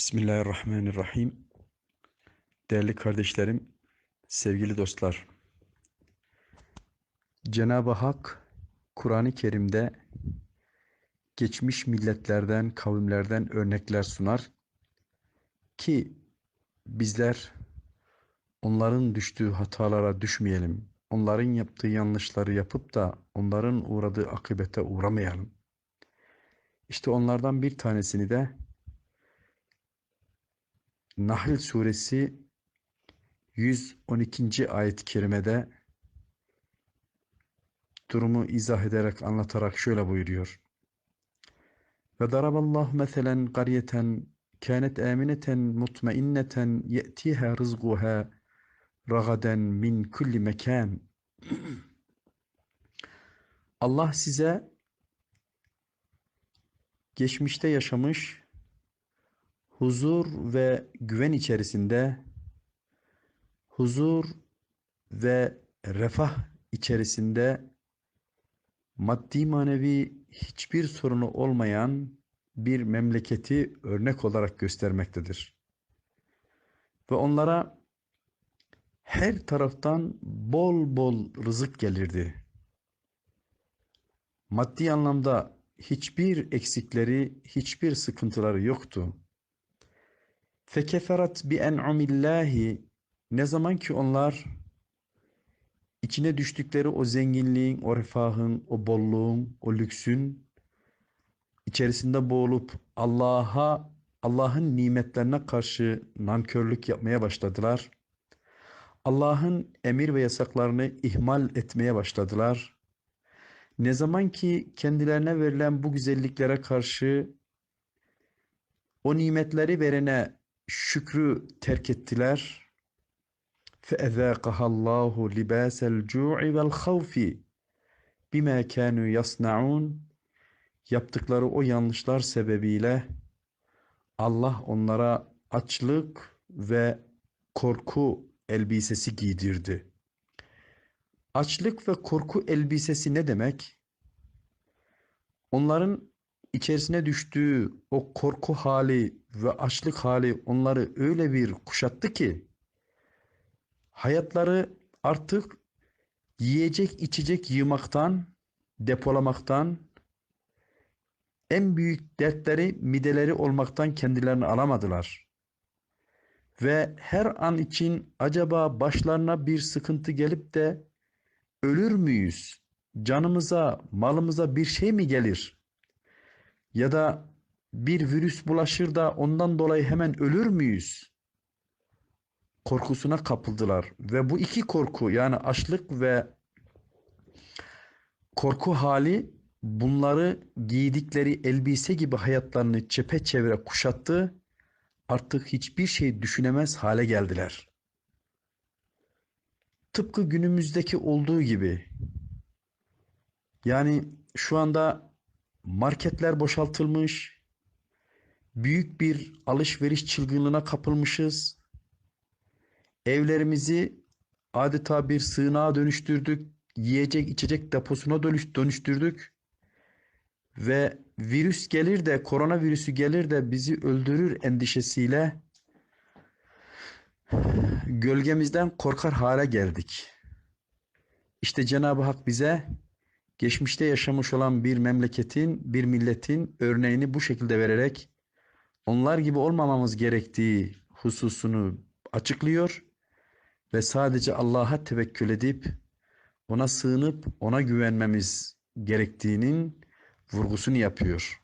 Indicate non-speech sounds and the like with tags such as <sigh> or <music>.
Bismillahirrahmanirrahim. Değerli kardeşlerim, sevgili dostlar. Cenab-ı Hak Kur'an-ı Kerim'de geçmiş milletlerden, kavimlerden örnekler sunar ki bizler onların düştüğü hatalara düşmeyelim. Onların yaptığı yanlışları yapıp da onların uğradığı akıbete uğramayalım. İşte onlardan bir tanesini de Nahl suresi 112. ayet-i kerimede durumu izah ederek anlatarak şöyle buyuruyor. Ve daraballahu meselen qaryeten kânet âmineten mutmainneten ye'tiha rızguha ragaden min kulli mekan. <clears throat> Allah size geçmişte yaşamış huzur ve güven içerisinde huzur ve refah içerisinde maddi manevi hiçbir sorunu olmayan bir memleketi örnek olarak göstermektedir. Ve onlara her taraftan bol bol rızık gelirdi. Maddi anlamda hiçbir eksikleri, hiçbir sıkıntıları yoktu. Fekeferat bi en'umillahi ne zaman ki onlar içine düştükleri o zenginliğin, o refahın, o bolluğun, o lüksün içerisinde boğulup Allah'a, Allah'ın nimetlerine karşı nankörlük yapmaya başladılar. Allah'ın emir ve yasaklarını ihmal etmeye başladılar. Ne zaman ki kendilerine verilen bu güzelliklere karşı o nimetleri verene şükrü terk ettiler. فَاَذَاقَهَا اللّٰهُ لِبَاسَ الْجُوعِ وَالْخَوْفِ بِمَا كَانُوا يَصْنَعُونَ Yaptıkları o yanlışlar sebebiyle Allah onlara açlık ve korku elbisesi giydirdi. Açlık ve korku elbisesi ne demek? Onların içerisine düştüğü o korku hali ve açlık hali onları öyle bir kuşattı ki hayatları artık yiyecek içecek yığmaktan, depolamaktan, en büyük dertleri mideleri olmaktan kendilerini alamadılar. Ve her an için acaba başlarına bir sıkıntı gelip de ölür müyüz? Canımıza, malımıza bir şey mi gelir? Ya da bir virüs bulaşır da ondan dolayı hemen ölür müyüz? Korkusuna kapıldılar ve bu iki korku yani açlık ve korku hali bunları giydikleri elbise gibi hayatlarını çepeçevre kuşattı. Artık hiçbir şey düşünemez hale geldiler. Tıpkı günümüzdeki olduğu gibi. Yani şu anda marketler boşaltılmış, büyük bir alışveriş çılgınlığına kapılmışız. Evlerimizi adeta bir sığınağa dönüştürdük, yiyecek içecek deposuna dönüştürdük. Ve virüs gelir de, koronavirüsü gelir de bizi öldürür endişesiyle gölgemizden korkar hale geldik. İşte Cenab-ı Hak bize geçmişte yaşamış olan bir memleketin, bir milletin örneğini bu şekilde vererek onlar gibi olmamamız gerektiği hususunu açıklıyor ve sadece Allah'a tevekkül edip ona sığınıp ona güvenmemiz gerektiğinin vurgusunu yapıyor.